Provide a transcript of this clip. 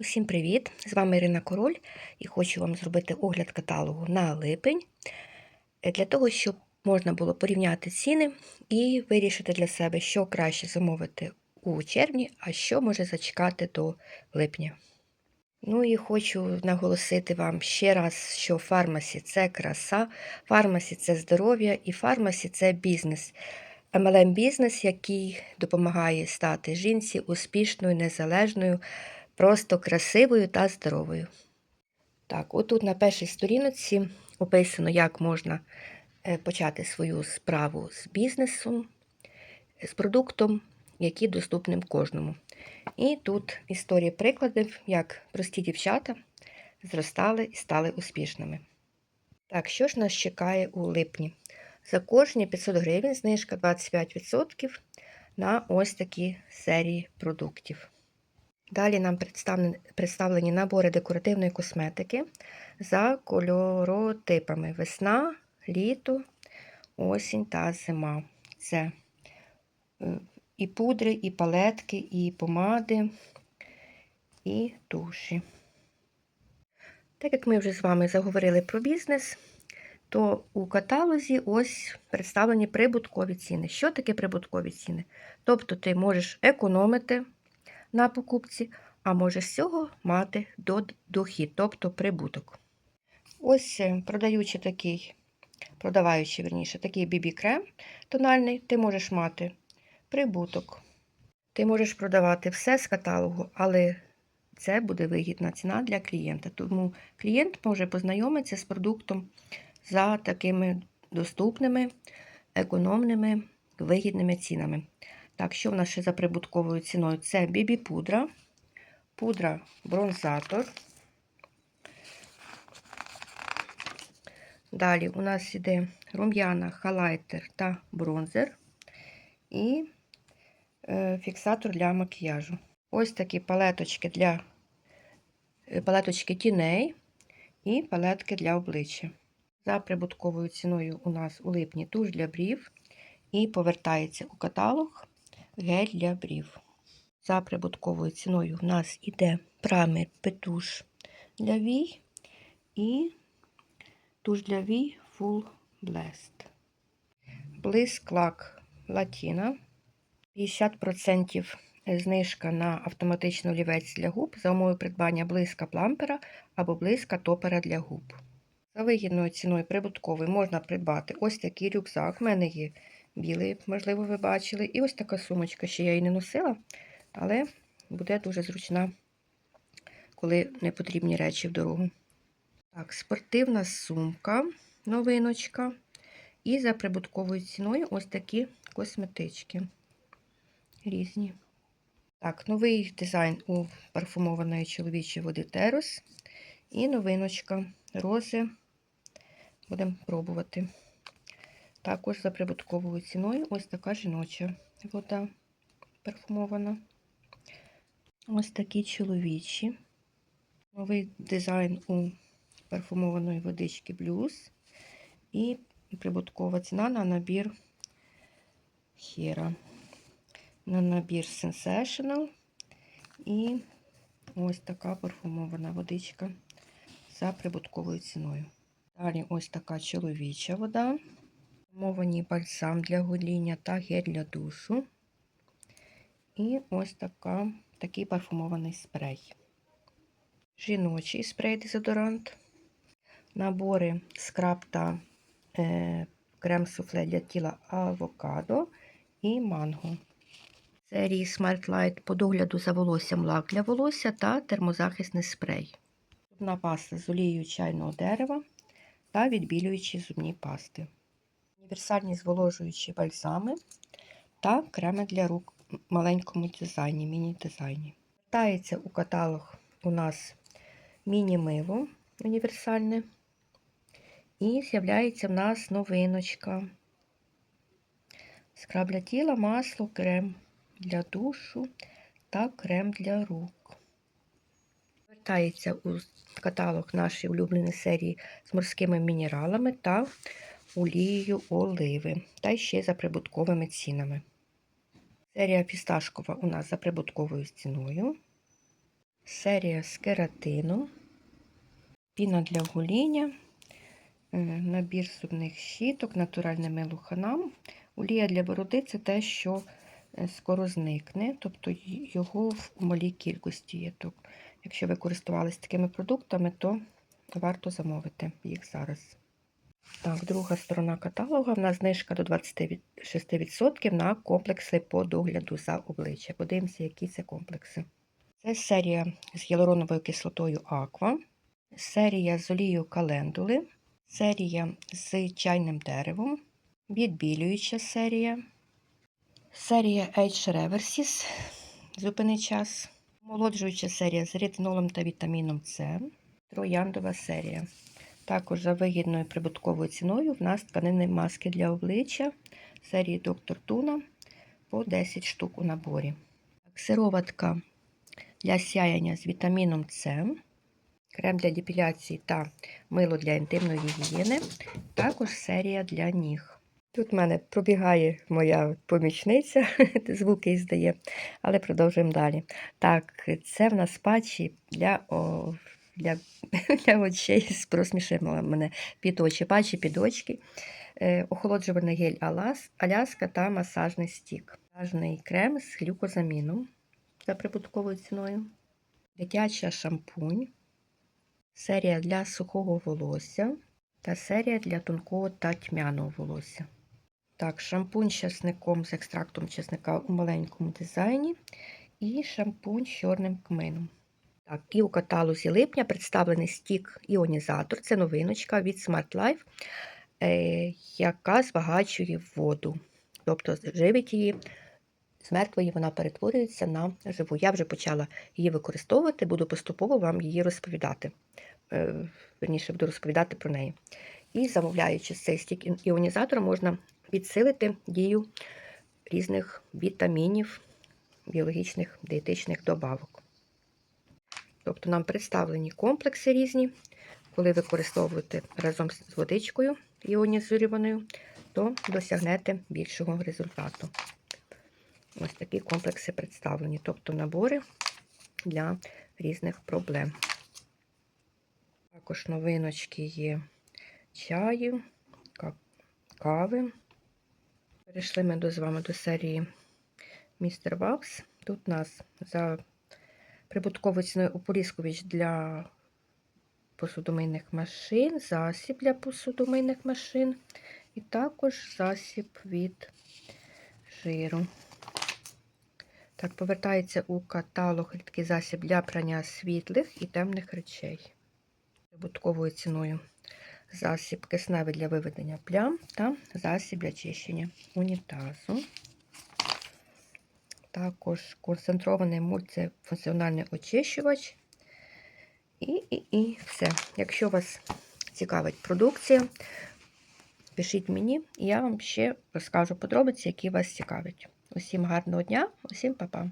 Усім привіт! З вами Ірина Король і хочу вам зробити огляд каталогу на липень е, для того, щоб можна було порівняти ціни і вирішити для себе, що краще замовити у червні, а що може зачекати до липня. Ну і хочу наголосити вам ще раз, що фармасі це краса, фармасі це здоров'я і фармасі це бізнес. MLM бізнес, який допомагає стати жінці успішною, незалежною, просто красивою та здоровою. Так, отут на першій сторінці описано, як можна е, почати свою справу з бізнесом, з продуктом, який доступним кожному. І тут історія прикладів, як прості дівчата зростали і стали успішними. Так, що ж нас чекає у липні? За кожні 500 гривень знижка 25% на ось такі серії продуктів. Далі нам представлені, набори декоративної косметики за кольоротипами: весна, літо, осінь та зима. Це е, і пудри, і палетки, і помади, і туші. Так як ми вже з вами заговорили про бізнес, то у каталозі ось представлені прибуткові ціни. Що таке прибуткові ціни? Тобто ти можеш економити на покупці, а можеш з цього мати дохід, тобто прибуток. Ось е, продаючи такий, продаваючи верніше, такий бібі-крем тональний, ти можеш мати прибуток. Ти можеш продавати все з каталогу, але це буде вигідна ціна для клієнта. Тому клієнт може познайомитися з продуктом за такими доступними, економними, вигідними цінами. Так, що в нас ще за прибутковою ціною? Це бібі-пудра, пудра бронзатор. Далі у нас іде рум'яна, халайтер та бронзер і е, фіксатор для макіяжу. Ось такі палеточки для е, палеточки тіней і палетки для обличчя. За прибутковою ціною у нас у липні туш для брів і повертається у каталог гель для брів. За прибутковою ціною у нас іде прамир петуш для вій і туш для вій Full Blast. Блиск лак Латіна. 50% знижка на автоматичний олівець для губ за умови придбання блиска плампера або блиска топера для губ. За вигідною ціною прибутковий можна придбати ось такий рюкзак. У мене є білий, можливо, ви бачили. І ось така сумочка, ще я її не носила, але буде дуже зручна, коли не потрібні речі в дорогу. Так, спортивна сумка, новиночка. І за прибутковою ціною ось такі косметички різні. Так, новий дизайн у парфумованої чоловічої води Терос. І новиночка рози. Будемо пробувати. Також за прибутковою ціною ось така жіноча вода парфумована. Ось такі чоловічі. Новий дизайн у парфумованої водички блюз. І прибуткова ціна на набір Хера. На набір Sensational. І ось така парфумована водичка за прибутковою ціною. Далі ось така чоловіча вода. Мований бальзам для гоління та гель для душу. І ось така, такий парфумований спрей. Жіночий спрей-дезодорант. Набори скраб та е, крем-суфле для тіла авокадо і манго. Серії Smart Light по догляду за волоссям лак для волосся та термозахисний спрей. Зубна паста з олією чайного дерева та відбілюючі зубні пасти універсальні зволожуючі бальзами та креми для рук в маленькому дизайні, міні-дизайні. Вертається у каталог у нас міні-миво універсальне. І з'являється в нас новиночка. Скраб для тіла, масло, крем для душу та крем для рук. Вертається у каталог нашої улюбленої серії з морськими мінералами та олією оливи та ще за прибутковими цінами. Серія фісташкова у нас за прибутковою ціною. серія з кератину, піна для гоління, е, набір зубних щіток, натуральне мило ханам. Олія для бороди це те, що е, скоро зникне, тобто його в малій кількості є. Якщо ви користувалися такими продуктами, то варто замовити їх зараз. Так, друга сторона каталога. В нас знижка до 26% на комплекси по догляду за обличчя. Подивимося, які це комплекси. Це серія з гіалуроновою кислотою Аква, серія з олією календули, серія з чайним деревом, відбілююча серія, серія Age Reverses, зупини час, омолоджуюча серія з ретинолом та вітаміном С, трояндова серія. Також за вигідною прибутковою ціною в нас тканини маски для обличчя серії Доктор Туна по 10 штук у наборі. Сироватка для сяяння з вітаміном С, крем для депіляції та мило для інтимної гігієни, також серія для ніг. Тут в мене пробігає моя помічниця, звуки здає, але продовжуємо далі. Так, це в нас патчі для, для, для очей, розсмішила мене під очі, патчі під очки, е, охолоджувальний гель Алас, Аляска та масажний стік. Масажний крем з глюкозаміном за прибутковою ціною, дитяча шампунь, серія для сухого волосся та серія для тонкого та тьмяного волосся. Так, шампунь з часником з екстрактом чесника у маленькому дизайні і шампунь з чорним кмином. Так, і у каталозі липня представлений стік іонізатор. Це новиночка від Smart Life, е, яка збагачує воду. Тобто живить її, з мертвої вона перетворюється на живу. Я вже почала її використовувати, буду поступово вам її розповідати. Е, Верніше буду розповідати про неї. І замовляючи цей стік іон- іонізатор, можна підсилити дію різних вітамінів, біологічних дієтичних добавок. Тобто нам представлені комплекси різні. Коли використовуєте разом з водичкою іонізованою, то досягнете більшого результату. Ось такі комплекси представлені, тобто набори для різних проблем. Також новиночки є чаю, кави. Перейшли ми з вами до серії Містер Вакс. Тут у нас за прибутковою ціною ополіскувач для посудомийних машин, засіб для посудомийних машин і також засіб від жиру. Так, повертається у каталог рідкий засіб для прання світлих і темних речей. Прибутковою ціною засіб кисневий для виведення плям та засіб для чищення унітазу. Також концентрований мультифункціональний очищувач. І, і, і все. Якщо вас цікавить продукція, пишіть мені, і я вам ще розкажу подробиці, які вас цікавлять. Усім гарного дня, усім па-па.